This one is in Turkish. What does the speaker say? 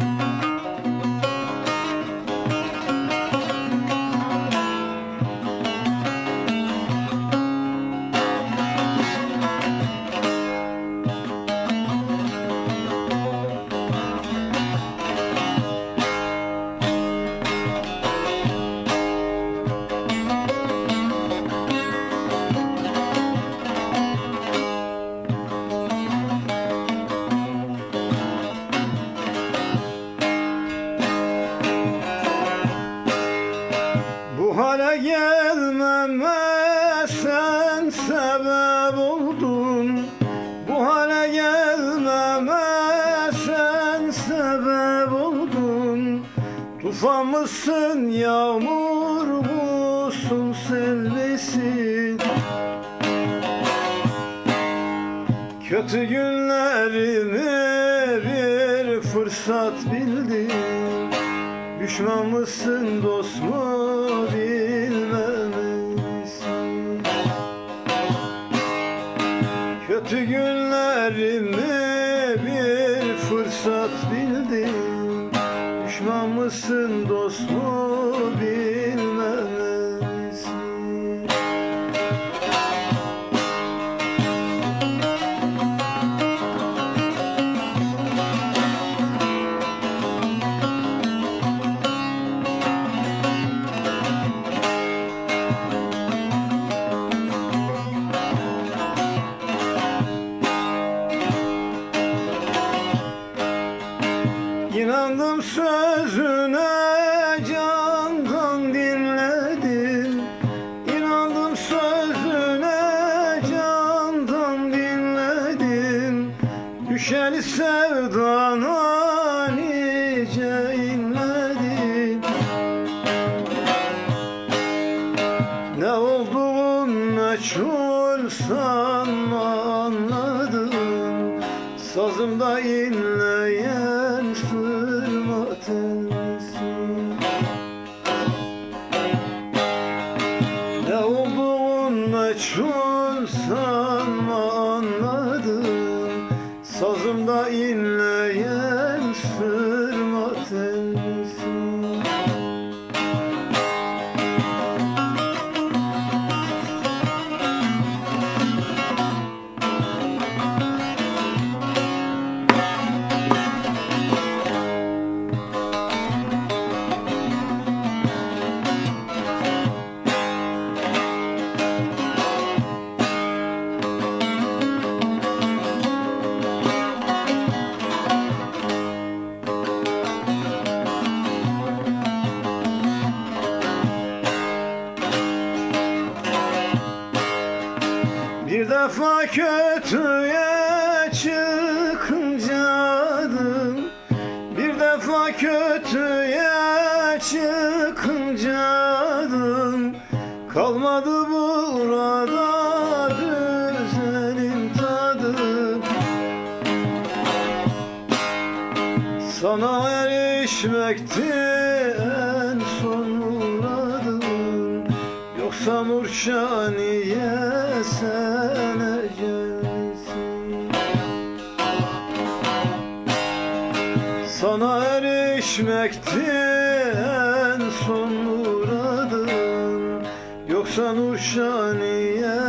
Bu gelmeme sen sebep oldun. Bu hale gelmeme sen sebep oldun. Tufan yağmur musun selvisin? Kötü günlerimi bir fırsat bildin. Düşman mısın dost mu Kötü günlerimi bir fırsat bildin. Düşman mısın dost mu İnandım sözüne candan dinledim İnandım sözüne candan dinledim Düşeni sevdana nice inledim Ne olduğun meçhul sanma anladım. Sazımda inleyen meçhul sanma anladım. Sazımda inleyen Bir defa kötüye çıkınca adım. Bir defa kötüye çıkınca adım. Kalmadı burada düzenin tadım Sana erişmekti en son Yoksa Murşaniye sen ecelsin Sana erişmekti en son muradım Yoksa Nurşaniye